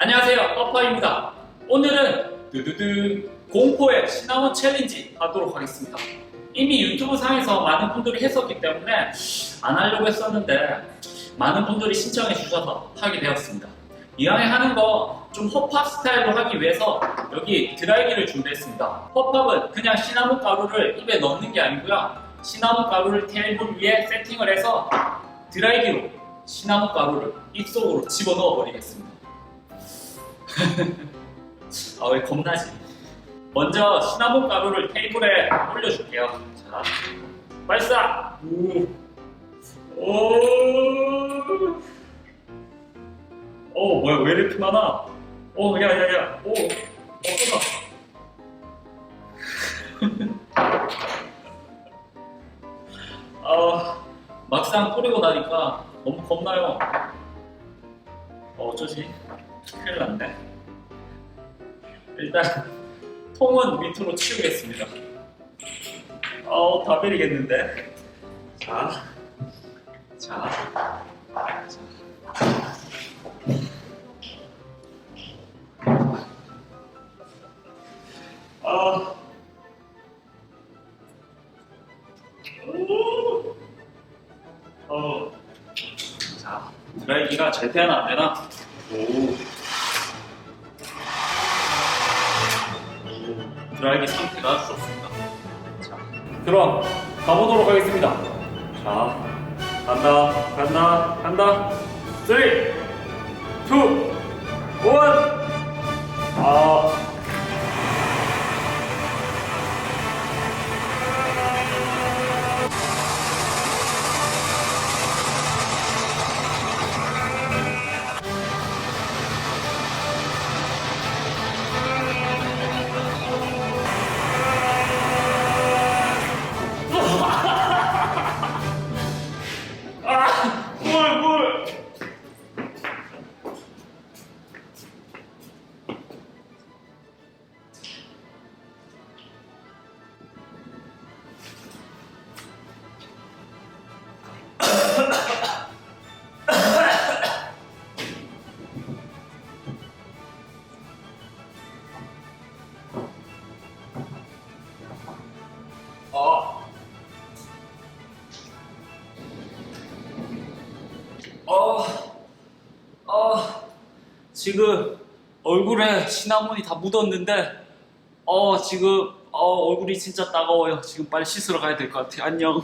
안녕하세요, 퍼퍼입니다. 오늘은 두두두 공포의 시나몬 챌린지 하도록 하겠습니다. 이미 유튜브 상에서 많은 분들이 했었기 때문에 안 하려고 했었는데 많은 분들이 신청해 주셔서 하게 되었습니다. 이왕에 하는 거좀 힙합 스타일로 하기 위해서 여기 드라이기를 준비했습니다. 힙합은 그냥 시나몬 가루를 입에 넣는 게 아니고요. 시나몬 가루를 테이블 위에 세팅을 해서 드라이기로 시나몬 가루를 입속으로 집어넣어 버리겠습니다. 아 왜 겁나지? 먼저 시나몬 가루를 테이블에 올려줄게요. 자, 발사! 오, 오, 오, 뭐야 왜 이렇게 많아? 오, 야, 야, 야, 오, 어, 쏟아. 아, 막상 뿌리고 나니까 너무 겁나요. 어, 어쩌지? 큰일 났네. 일단 통은 밑으로 치우겠습니다. 어우 다 베리겠는데. 자, 자, 자. 아, 오, 어, 자, 드라이기가 잘 되나 안 되나? 오. 드라이기 상태가 좋습니다. 자, 그럼 가보도록 하겠습니다. 자, 간다, 간다, 간다. 3, 2, 어, 어, 지금 얼굴에 시나몬이 다 묻었는데, 어, 지금, 어, 얼굴이 진짜 따가워요. 지금 빨리 씻으러 가야 될 것 같아요. 안녕.